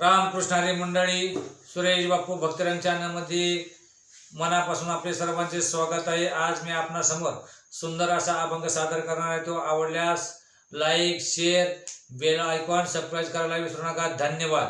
रामकृष्णारी मंडळी सुरेश बापू भक्तरंग चॅनलमध्ये मनापासून आपले सर्वांचे स्वागत आहे. आज मी आपणासमोर सुंदर असा अभंग सादर करणार आहे. तो आवडल्यास like share bell icon subscribe करायला विसरू नका. धन्यवाद.